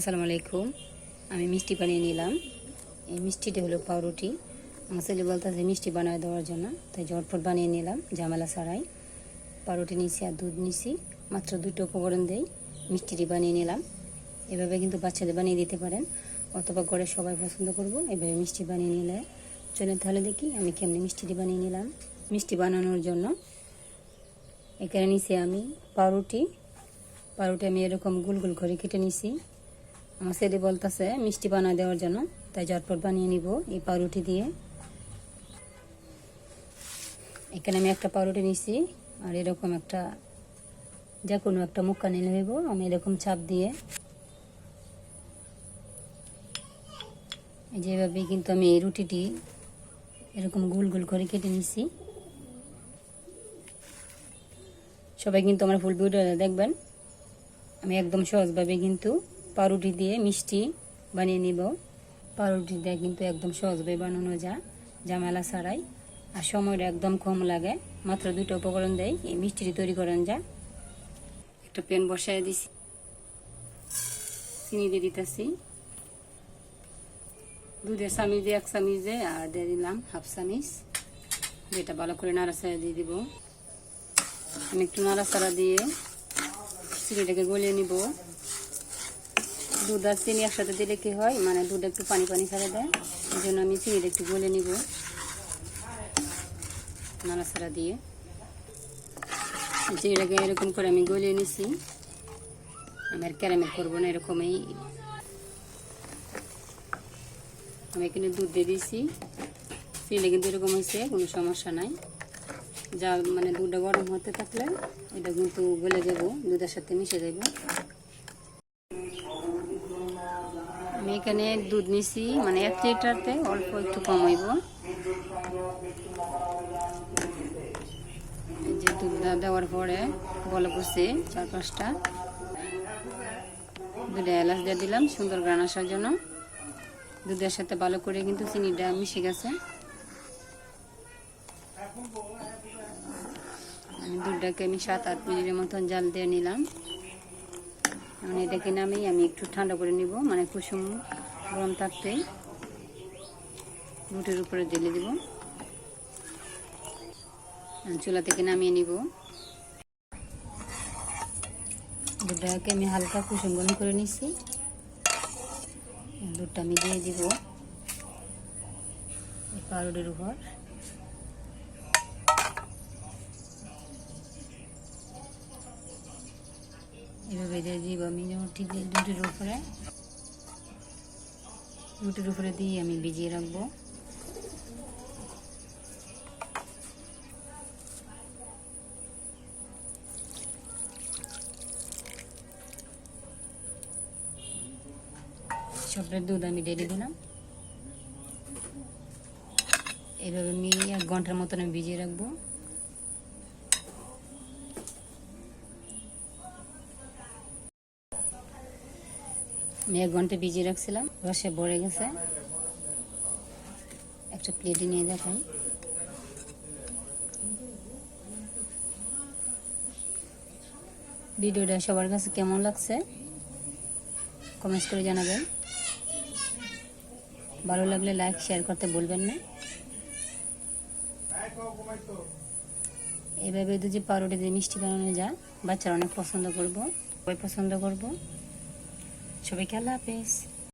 আসসালামু আলাইকুম। আমি মিষ্টি বানিয়ে নিলাম। এই মিষ্টিটা হলো পাউরুটি। আমার ছেলে বলতেছে মিষ্টি বানিয়ে দেওয়ার জন্য, তাই ঝটফট বানিয়ে নিলাম, ঝামেলা ছাড়াই। পাউরুটি নিছি আর দুধ নিছি, মাত্র দুটো উপকরণ দেই, মিষ্টিটি বানিয়ে নিলাম। এভাবে কিন্তু বাচ্চাদের বানিয়ে দিতে পারেন, অথবা ঘরে সবাই পছন্দ করব, এভাবে মিষ্টি বানিয়ে নিলে। চলে তাহলে দেখি আমি কেমনি মিষ্টিটি বানিয়ে নিলাম। মিষ্টি বানানোর জন্য এখানে নিছি আমি পাউরুটি। পাউরুটি আমি এরকম গোল গোল করে কেটে নিছি। আমার ছেলে বলতেছে, মিষ্টি বানা দেওয়ার জন্য। তাই ঝটপট বানিয়ে নিব এই পাউরুটি দিয়ে। এখানে আমি একটা পাউরুটি নিছি, আর এরকম একটা যে কোনো একটা মুক্কা নিয়ে হইব আমি এরকম চাপ দিয়ে। যেভাবে কিন্তু আমি এই রুটিটি এরকম গোল গোল করে কেটে নিছি। সবাই কিন্তু আমার ফুল ভিডিওটা দেখবেন। আমি একদম সহজভাবে কিন্তু পাউরুটি দিয়ে মিষ্টি বানিয়ে নিব। পাউরুটি দিয়ে কিন্তু একদম সহজভাবে বানানো যায়, ঝামেলা ছাড়াই। আর সময়টা একদম কম লাগে, মাত্র দুটো উপকরণ দেয় এই মিষ্টিটি তৈরি করেন যা। একটা প্যান বসায় দিছি। চিনি দিয়ে দিতেছি। দুধের চামিচ দিয়ে এক চামিচ দিয়ে আর দিয়ে দিলাম হাফ চামিচ। যেটা ভালো করে নাড়াচাড়া দিয়ে দিব। আমি একটু নাড়াচাড়া দিয়ে চিনিটাকে গলিয়ে নিব। দুধ আর চিনি একসাথে দিলে কি হয়? মানে দুধ একটু পানি পানি ছাড়া দেয়। এই জন্য আমি চিনিটা একটু গলে নিব। নাড়াচাড়া দিয়ে। চিনিটাকে এরকম করে আমি গলিয়ে নিছি। আমি আর ক্যারামেল করব না, এরকমই। আমি এখানে দুধ দিয়ে দিয়েছি। চিনিটা কিন্তু এরকম হয়েছে, কোনো সমস্যা নাই। যা মানে দুধটা গরম হতে থাকলে, এটা কিন্তু গলে যাব, দুধের সাথে মিশে যাব। আমি এখানে দুধ নিছি মানে এক লিটারতে অল্প একটু কম হইব। এই যে দুধটা দেওয়ার পরে বলে বসে চার পাঁচটা দুটা এলাচ দিয়ে দিলাম, সুন্দর গ্রান আসার জন্য। দুধের সাথে ভালো করে কিন্তু চিনিটা মিশে গেছে। আমি দুধটাকে আমি সাত, আট মিনিটের মতন জাল দিয়ে নিলাম। এখন এটাকে নামেই আমি একটু ঠান্ডা করে নিব মানে কুসুম গরম থাকতেই। রুটির উপরে ঢেলে দিব। চুলা থেকে নামিয়ে নিব। দুধটাকে আমি হালকা কুসুম গরম করে নিছি। দুধটা আমি দিয়ে দিব। পাউডারের উপর। দিয়ে দিব আমি। রুটি রুটির উপরে। রুটির উপরে দিয়ে আমি ভিজিয়ে রাখব। সবটার দুধ আমি ঢেলে দিলাম। এভাবে আমি এক ঘণ্টার মতন আমি ভিজিয়ে রাখব। আমি এক ঘণ্টা ভিজিয়ে রাখছিলাম রসে ভরে গেছে। একটা প্লেটে নিয়ে দেখাই ভিডিওটা সবার কাছে কেমন লাগছে? কমেন্টস করে জানাবেন। ভালো লাগলে লাইক শেয়ার করতে বলবেন না। এভাবে যদি পাউরুটি দিয়ে মিষ্টি বানানো যায়। বাচ্চারা অনেক পছন্দ করব। সবাই পছন্দ করব। সবাইকে আল্লাহ হাফেজ